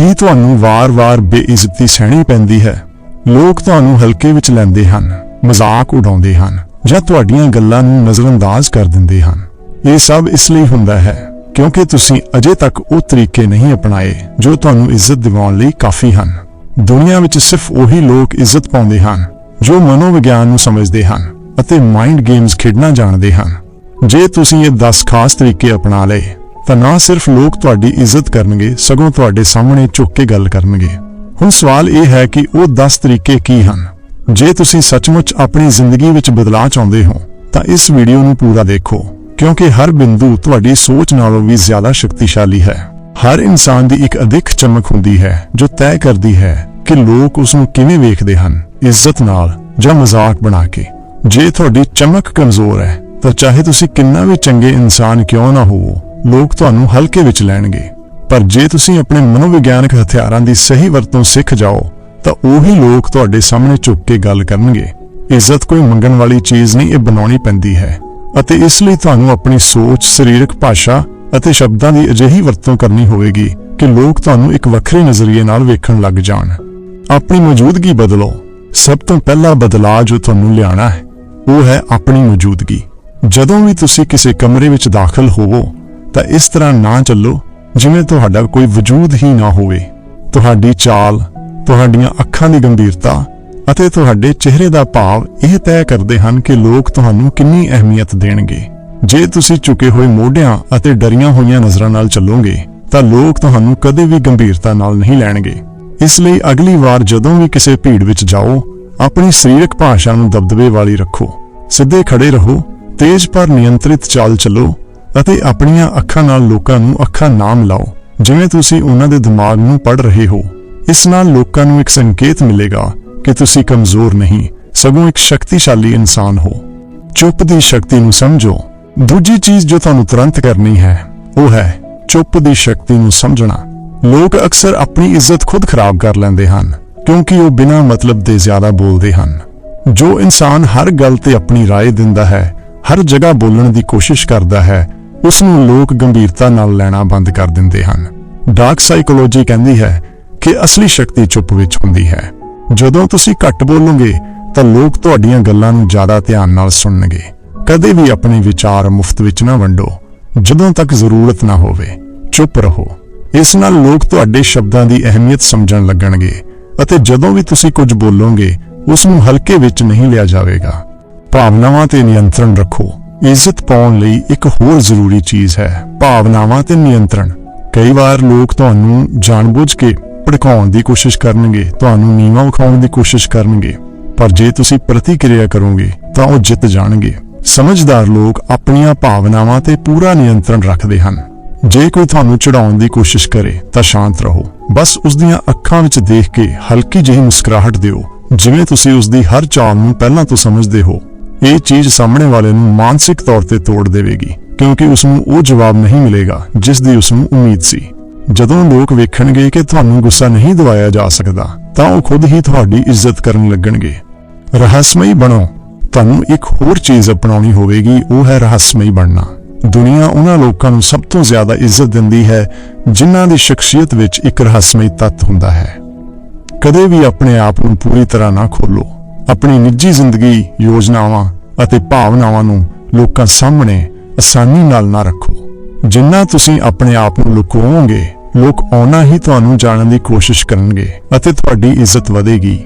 ਕੀ ਤੁਹਾਨੂੰ ਵਾਰ-ਵਾਰ ਬੇਇੱਜ਼ਤੀ ਸਹਿਣੀ ਪੈਂਦੀ ਹੈ? ਲੋਕ ਤੁਹਾਨੂੰ ਹਲਕੇ ਵਿੱਚ ਲੈਂਦੇ ਹਨ, ਮਜ਼ਾਕ ਉਡਾਉਂਦੇ ਹਨ, ਜਾਂ ਤੁਹਾਡੀਆਂ ਗੱਲਾਂ ਨੂੰ ਨਜ਼ਰਅੰਦਾਜ਼ ਕਰ ਦਿੰਦੇ ਹਨ। ਇਹ ਸਭ ਇਸ ਲਈ ਹੁੰਦਾ ਹੈ ਕਿਉਂਕਿ ਤੁਸੀਂ ਅਜੇ ਤੱਕ ਉਹ ਤਰੀਕੇ ਨਹੀਂ ਅਪਣਾਏ ਜੋ ਤੁਹਾਨੂੰ ਇੱਜ਼ਤ ਦਿਵਾਉਣ ਲਈ ਕਾਫੀ ਹਨ। ਦੁਨੀਆ ਵਿੱਚ ਸਿਰਫ ਉਹੀ ਲੋਕ ਇੱਜ਼ਤ ਪਾਉਂਦੇ ਹਨ, ਜੋ ਮਨੋਵਿਗਿਆਨ ਨੂੰ ਸਮਝਦੇ ਹਨ ਅਤੇ ਮਾਈਂਡ ਗੇਮਸ ਖੇਡਣਾ ਜਾਣਦੇ ਹਨ। ਜੇ ਤੁਸੀਂ ਇਹ 10 ਖਾਸ ਤਰੀਕੇ ਅਪਣਾ ਲਏ ਤਾਂ ਨਾ ਸਿਰਫ ਲੋਕ ਤੁਹਾਡੀ ਇੱਜ਼ਤ ਕਰਨਗੇ, ਸਗੋਂ ਤੁਹਾਡੇ ਸਾਹਮਣੇ ਝੁੱਕ ਕੇ ਗੱਲ ਕਰਨਗੇ। ਹੁਣ ਸਵਾਲ ਇਹ ਹੈ ਕਿ ਉਹ 10 ਤਰੀਕੇ ਕੀ ਹਨ? ਜੇ ਤੁਸੀਂ ਸੱਚਮੁੱਚ ਆਪਣੀ ਜ਼ਿੰਦਗੀ ਵਿੱਚ ਬਦਲਾਅ ਚਾਹੁੰਦੇ ਹੋ, ਤਾਂ ਇਸ ਵੀਡੀਓ ਨੂੰ ਪੂਰਾ ਦੇਖੋ, ਕਿਉਂਕਿ ਹਰ ਬਿੰਦੂ ਤੁਹਾਡੀ ਸੋਚ ਨਾਲੋਂ ਵੀ ਜ਼ਿਆਦਾ ਸ਼ਕਤੀਸ਼ਾਲੀ ਹੈ। ਹਰ ਇਨਸਾਨ ਦੀ ਇੱਕ ਅਦਿੱਖ ਚਮਕ ਹੁੰਦੀ ਹੈ, ਜੋ ਤੈਅ ਕਰਦੀ ਹੈ ਕਿ ਲੋਕ ਉਸ ਨੂੰ ਕਿਵੇਂ ਵੇਖਦੇ ਹਨ, ਇੱਜ਼ਤ ਨਾਲ ਜਾਂ ਮਜ਼ਾਕ ਬਣਾ ਕੇ। ਜੇ ਤੁਹਾਡੀ ਚਮਕ ਕਮਜ਼ੋਰ ਹੈ, ਤਾਂ ਚਾਹੇ ਤੁਸੀਂ ਕਿੰਨਾ ਵੀ ਚੰਗੇ ਇਨਸਾਨ ਕਿਉਂ ਨਾ ਹੋਵੋ ਲੋਕ ਤੁਹਾਨੂੰ ਹਲਕੇ ਵਿੱਚ ਲੈਣਗੇ। ਪਰ ਜੇ ਤੁਸੀਂ ਆਪਣੇ ਮਨੋਵਿਗਿਆਨਕ ਹਥਿਆਰਾਂ ਦੀ ਸਹੀ ਵਰਤੋਂ ਸਿੱਖ ਜਾਓ, ਤਾਂ ਉਹੀ ਲੋਕ ਤੁਹਾਡੇ ਸਾਹਮਣੇ ਝੁੱਕ ਕੇ ਗੱਲ ਕਰਨਗੇ। ਇੱਜ਼ਤ ਕੋਈ ਮੰਗਣ ਵਾਲੀ ਚੀਜ਼ ਨਹੀਂ, ਇਹ ਬਣਾਉਣੀ ਪੈਂਦੀ ਹੈ। ਅਤੇ ਇਸ ਲਈ ਤੁਹਾਨੂੰ ਆਪਣੀ ਸੋਚ, ਸਰੀਰਕ ਭਾਸ਼ਾ ਅਤੇ ਸ਼ਬਦਾਂ ਦੀ ਅਜਿਹੀ ਵਰਤੋਂ ਕਰਨੀ ਹੋਵੇਗੀ ਕਿ ਲੋਕ ਤੁਹਾਨੂੰ ਇੱਕ ਵੱਖਰੇ ਨਜ਼ਰੀਏ ਨਾਲ ਵੇਖਣ ਲੱਗ ਜਾਣ। ਆਪਣੀ ਮੌਜੂਦਗੀ ਬਦਲੋ। ਸਭ ਤੋਂ ਪਹਿਲਾ ਬਦਲਾਅ ਜੋ ਤੁਹਾਨੂੰ ਲਿਆਉਣਾ ਹੈ, ਉਹ ਹੈ ਆਪਣੀ ਮੌਜੂਦਗੀ। ਜਦੋਂ ਵੀ ਤੁਸੀਂ ਕਿਸੇ ਕਮਰੇ ਵਿੱਚ ਦਾਖਲ ਹੋਵੋ ਤਾਂ ਇਸ ਤਰ੍ਹਾਂ ਨਾ ਚੱਲੋ ਜਿਵੇਂ ਤੁਹਾਡਾ ਕੋਈ ਵਜੂਦ ਹੀ ਨਾ ਹੋਵੇ। ਤੁਹਾਡੀ ਚਾਲ, ਤੁਹਾਡੀਆਂ ਅੱਖਾਂ ਦੀ ਗੰਭੀਰਤਾ ਅਤੇ ਤੁਹਾਡੇ ਚਿਹਰੇ ਦਾ ਭਾਵ ਇਹ ਤੈਅ ਕਰਦੇ ਹਨ ਕਿ ਲੋਕ ਤੁਹਾਨੂੰ ਕਿੰਨੀ ਅਹਿਮੀਅਤ ਦੇਣਗੇ। ਜੇ ਤੁਸੀਂ ਝੁਕੇ ਹੋਏ ਮੋਢਿਆਂ ਅਤੇ ਡਰੀਆਂ ਹੋਈਆਂ ਨਜ਼ਰਾਂ ਨਾਲ ਚੱਲੋਗੇ, ਤਾਂ ਲੋਕ ਤੁਹਾਨੂੰ ਕਦੇ ਵੀ ਗੰਭੀਰਤਾ ਨਾਲ ਨਹੀਂ ਲੈਣਗੇ। ਇਸ ਲਈ ਅਗਲੀ ਵਾਰ ਜਦੋਂ ਵੀ ਕਿਸੇ ਭੀੜ ਵਿੱਚ ਜਾਓ, ਆਪਣੀ ਸਰੀਰਕ ਭਾਸ਼ਾ ਨੂੰ ਦਬਦਬੇ ਵਾਲੀ ਰੱਖੋ। ਸਿੱਧੇ ਖੜੇ ਰਹੋ, ਤੇਜ਼ ਪਰ ਨਿਯੰਤਰਿਤ ਚਾਲ ਚੱਲੋ ਅਤੇ ਆਪਣੀਆਂ ਅੱਖਾਂ ਨਾਲ ਲੋਕਾਂ ਨੂੰ ਅੱਖਾਂ ਨਾ ਮਿਲਾਓ ਜਿਵੇਂ ਤੁਸੀਂ ਉਹਨਾਂ ਦੇ ਦਿਮਾਗ ਨੂੰ ਪੜ੍ਹ ਰਹੇ ਹੋ ਇਸ ਨਾਲ ਲੋਕਾਂ ਨੂੰ ਇੱਕ ਸੰਕੇਤ ਮਿਲੇਗਾ ਕਿ ਤੁਸੀਂ ਕਮਜ਼ੋਰ ਨਹੀਂ ਸਗੋਂ ਇੱਕ ਸ਼ਕਤੀਸ਼ਾਲੀ ਇਨਸਾਨ ਹੋ ਚੁੱਪ ਦੀ ਸ਼ਕਤੀ ਨੂੰ ਸਮਝੋ ਦੂਜੀ ਚੀਜ਼ ਜੋ ਤੁਹਾਨੂੰ ਤੁਰੰਤ ਕਰਨੀ ਹੈ ਉਹ ਹੈ ਚੁੱਪ ਦੀ ਸ਼ਕਤੀ ਨੂੰ ਸਮਝਣਾ ਲੋਕ ਅਕਸਰ ਆਪਣੀ ਇੱਜ਼ਤ ਖੁਦ ਖਰਾਬ ਕਰ ਲੈਂਦੇ ਹਨ ਕਿਉਂਕਿ ਉਹ ਬਿਨਾਂ ਮਤਲਬ ਦੇ ਜ਼ਿਆਦਾ ਬੋਲਦੇ ਹਨ ਜੋ ਇਨਸਾਨ ਹਰ ਗੱਲ ਤੇ ਆਪਣੀ رائے ਦਿੰਦਾ ਹੈ ਹਰ ਜਗ੍ਹਾ ਬੋਲਣ ਦੀ ਕੋਸ਼ਿਸ਼ ਕਰਦਾ ਹੈ ਉਸ ਨੂੰ ਲੋਕ ਗੰਭੀਰਤਾ ਨਾਲ ਲੈਣਾ ਬੰਦ ਕਰ ਦਿੰਦੇ ਹਨ। ਡਾਰਕ ਸਾਈਕੋਲੋਜੀ ਕਹਿੰਦੀ ਹੈ ਕਿ ਅਸਲੀ ਸ਼ਕਤੀ ਚੁੱਪ ਵਿੱਚ ਹੁੰਦੀ ਹੈ। ਜਦੋਂ ਤੁਸੀਂ ਘੱਟ ਬੋਲੋਗੇ, ਤਾਂ ਲੋਕ ਤੁਹਾਡੀਆਂ ਗੱਲਾਂ ਨੂੰ ਜ਼ਿਆਦਾ ਧਿਆਨ ਨਾਲ ਸੁਣਨਗੇ। ਕਦੇ ਵੀ ਆਪਣੇ ਵਿਚਾਰ ਮੁਫਤ ਵਿੱਚ ਨਾ ਵੰਡੋ, ਜਦੋਂ ਤੱਕ ਜ਼ਰੂਰਤ ਨਾ ਹੋਵੇ। ਚੁੱਪ ਰਹੋ। ਇਸ ਨਾਲ ਲੋਕ ਤੁਹਾਡੇ ਸ਼ਬਦਾਂ ਦੀ ਅਹਿਮੀਅਤ ਸਮਝਣ ਲੱਗਣਗੇ ਅਤੇ ਜਦੋਂ ਵੀ ਤੁਸੀਂ ਕੁਝ ਬੋਲੋਗੇ ਉਸ ਨੂੰ ਹਲਕੇ ਵਿੱਚ ਨਹੀਂ ਲਿਆ ਜਾਵੇਗਾ। ਭਾਵਨਾਵਾਂ ਤੇ ਨਿਯੰਤਰਣ ਰੱਖੋ। ਇੱਜ਼ਤ ਪਾਉਣ ਲਈ ਇੱਕ ਹੋਰ ਜ਼ਰੂਰੀ ਚੀਜ਼ ਹੈ, ਭਾਵਨਾਵਾਂ ਤੇ ਨਿਯੰਤਰਣ। ਕਈ ਵਾਰ ਲੋਕ ਤੁਹਾਨੂੰ ਜਾਣਬੁੱਝ ਕੇ ਭੜਕਾਉਣ ਦੀ ਕੋਸ਼ਿਸ਼ ਕਰਨਗੇ, ਤੁਹਾਨੂੰ ਨੀਵਾਂ ਵਿਖਾਉਣ ਦੀ ਕੋਸ਼ਿਸ਼ ਕਰਨਗੇ, ਪਰ ਜੇ ਤੁਸੀਂ ਪ੍ਰਤੀਕਿਰਿਆ ਕਰੋਗੇ, ਤਾਂ ਉਹ ਜਿੱਤ ਜਾਣਗੇ। ਸਮਝਦਾਰ ਲੋਕ ਆਪਣੀਆਂ ਭਾਵਨਾਵਾਂ ਤੇ ਪੂਰਾ ਨਿਯੰਤਰਣ ਰੱਖਦੇ ਹਨ। ਜੇ ਕੋਈ ਤੁਹਾਨੂੰ ਚੜਾਉਣ ਦੀ ਕੋਸ਼ਿਸ਼ ਕਰੇ, ਤਾਂ ਸ਼ਾਂਤ ਰਹੋ। ਬਸ ਉਸ ਦੀਆਂ ਅੱਖਾਂ ਵਿੱਚ ਦੇਖ ਕੇ ਹਲਕੀ ਜਿਹੀ ਮੁਸਕਰਾਹਟ ਦਿਓ। ਜਿਵੇਂ ਤੁਸੀਂ ਉਸ ਦੀ ਹਰ ਚਾਲ ਨੂੰ ਪਹਿਲਾਂ ਤੋਂ ਸਮਝਦੇ ਹੋ। ਇਹ ਚੀਜ਼ ਸਾਹਮਣੇ ਵਾਲੇ ਨੂੰ ਮਾਨਸਿਕ ਤੌਰ ਤੇ ਤੋੜ ਦੇਵੇਗੀ, ਕਿਉਂਕਿ ਉਸ ਨੂੰ ਉਹ ਜਵਾਬ ਨਹੀਂ ਮਿਲੇਗਾ ਜਿਸ ਦੀ ਉਸ ਨੂੰ ਉਮੀਦ ਸੀ। ਜਦੋਂ ਲੋਕ ਵੇਖਣਗੇ ਕਿ ਤੁਹਾਨੂੰ ਗੁੱਸਾ ਨਹੀਂ ਦਿਵਾਇਆ ਜਾ ਸਕਦਾ, ਤਾਂ ਉਹ ਖੁਦ ਹੀ ਤੁਹਾਡੀ ਇੱਜ਼ਤ ਕਰਨ ਲੱਗਣਗੇ। ਰਹੱਸਮਈ ਬਣੋ। ਤੁਹਾਨੂੰ ਇੱਕ ਹੋਰ ਚੀਜ਼ ਅਪਣਾਉਣੀ ਹੋਵੇਗੀ, ਉਹ ਹੈ ਰਹੱਸਮਈ ਬਣਨਾ। ਦੁਨੀਆ ਉਹਨਾਂ ਲੋਕਾਂ ਨੂੰ ਸਭ ਤੋਂ ਜ਼ਿਆਦਾ ਇੱਜ਼ਤ ਦਿੰਦੀ ਹੈ, ਜਿਨ੍ਹਾਂ ਦੀ ਸ਼ਖਸੀਅਤ ਵਿੱਚ ਇੱਕ ਰਹੱਸਮਈ ਤੱਤ ਹੁੰਦਾ ਹੈ। ਕਦੇ ਵੀ ਆਪਣੇ ਆਪ ਨੂੰ ਪੂਰੀ ਤਰ੍ਹਾਂ ਨਾ ਖੋਲੋ ਆਪਣੀ ਨਿੱਜੀ ਜ਼ਿੰਦਗੀ, ਯੋਜਨਾਵਾਂ ਅਤੇ ਭਾਵਨਾਵਾਂ ਨੂੰ ਲੋਕਾਂ ਸਾਹਮਣੇ ਆਸਾਨੀ ਨਾਲ ਨਾ ਰੱਖੋ। ਜਿੰਨਾ ਤੁਸੀਂ ਆਪਣੇ ਆਪ ਨੂੰ ਲੁਕਾਓਗੇ ਲੋਕ ਆਉਣਾ ਹੀ ਤੁਹਾਨੂੰ ਜਾਣਨ ਦੀ ਕੋਸ਼ਿਸ਼ ਕਰਨਗੇ ਅਤੇ ਤੁਹਾਡੀ ਇੱਜ਼ਤ ਵਧੇਗੀ।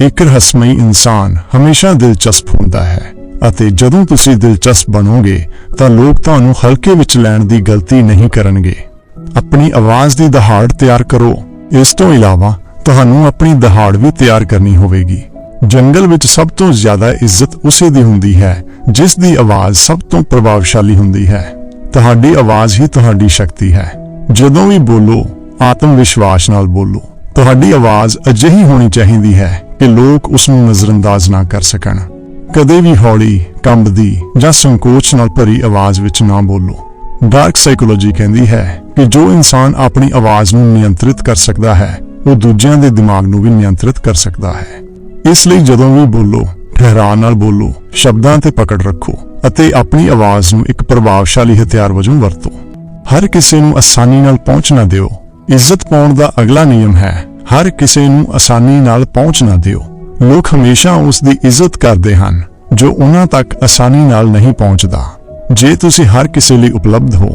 ਇੱਕ ਰਹੱਸਮਈ ਇਨਸਾਨ ਹਮੇਸ਼ਾ ਦਿਲਚਸਪ ਹੁੰਦਾ ਹੈ ਅਤੇ ਜਦੋਂ ਤੁਸੀਂ ਦਿਲਚਸਪ ਬਣੋਗੇ, ਤਾਂ ਲੋਕ ਤੁਹਾਨੂੰ ਹਲਕੇ ਵਿੱਚ ਲੈਣ ਦੀ ਗਲਤੀ ਨਹੀਂ ਕਰਨਗੇ। ਆਪਣੀ ਆਵਾਜ਼ ਦੀ ਦਹਾੜ ਤਿਆਰ ਕਰੋ। ਇਸ ਤੋਂ ਇਲਾਵਾ ਤੁਹਾਨੂੰ ਆਪਣੀ ਦਹਾੜ ਵੀ ਤਿਆਰ ਕਰਨੀ ਹੋਵੇਗੀ। ਜੰਗਲ ਵਿੱਚ ਸਭ ਤੋਂ ਜ਼ਿਆਦਾ ਇੱਜ਼ਤ ਉਸੇ ਦੀ ਹੁੰਦੀ ਹੈ, ਜਿਸ ਦੀ ਆਵਾਜ਼ ਸਭ ਤੋਂ ਪ੍ਰਭਾਵਸ਼ਾਲੀ ਹੁੰਦੀ ਹੈ। ਤੁਹਾਡੀ ਆਵਾਜ਼ ਹੀ ਤੁਹਾਡੀ ਸ਼ਕਤੀ ਹੈ। ਜਦੋਂ ਵੀ ਬੋਲੋ, ਆਤਮ ਵਿਸ਼ਵਾਸ ਨਾਲ ਬੋਲੋ। ਤੁਹਾਡੀ ਆਵਾਜ਼ ਅਜਿਹੀ ਹੋਣੀ ਚਾਹੀਦੀ ਹੈ ਕਿ ਲੋਕ ਉਸ ਨੂੰ ਨਜ਼ਰਅੰਦਾਜ਼ ਨਾ ਕਰ ਸਕਣ। ਕਦੇ ਵੀ ਹੌਲੀ, ਕੰਬਦੀ ਜਾਂ ਸੰਕੋਚ ਨਾਲ ਭਰੀ ਆਵਾਜ਼ ਵਿੱਚ ਨਾ ਬੋਲੋ। ਡਾਰਕ ਸਾਈਕੋਲੋਜੀ ਕਹਿੰਦੀ ਹੈ ਕਿ ਜੋ ਇਨਸਾਨ ਆਪਣੀ ਆਵਾਜ਼ ਨੂੰ ਨਿਯੰਤਰਿਤ ਕਰ ਸਕਦਾ ਹੈ, ਉਹ ਦੂਜਿਆਂ ਦੇ ਦਿਮਾਗ ਨੂੰ ਵੀ ਨਿਯੰਤਰਿਤ ਕਰ ਸਕਦਾ ਹੈ। ਇਸ ਲਈ ਜਦੋਂ ਵੀ ਬੋਲੋ, ਠਹਿਰਾਅ ਨਾਲ ਬੋਲੋ, ਸ਼ਬਦਾਂ ਤੇ ਪਕੜ ਰੱਖੋ ਅਤੇ ਆਪਣੀ ਆਵਾਜ਼ ਨੂੰ ਇੱਕ ਪ੍ਰਭਾਵਸ਼ਾਲੀ ਹਥਿਆਰ ਵਜੋਂ ਵਰਤੋ। ਹਰ ਕਿਸੇ ਨੂੰ ਆਸਾਨੀ ਨਾਲ ਪਹੁੰਚ ਨਾ ਦਿਓ। ਇੱਜ਼ਤ ਪਾਉਣ ਦਾ ਅਗਲਾ ਨਿਯਮ ਹੈ, ਹਰ ਕਿਸੇ ਨੂੰ ਆਸਾਨੀ ਨਾਲ ਪਹੁੰਚ ਨਾ ਦਿਓ। ਲੋਕ ਹਮੇਸ਼ਾ ਉਸ ਦੀ ਇੱਜ਼ਤ ਕਰਦੇ ਹਨ, ਜੋ ਉਹਨਾਂ ਤੱਕ ਆਸਾਨੀ ਨਾਲ ਨਹੀਂ ਪਹੁੰਚਦਾ। ਜੇ ਤੁਸੀਂ ਹਰ ਕਿਸੇ ਲਈ ਉਪਲਬਧ ਹੋ,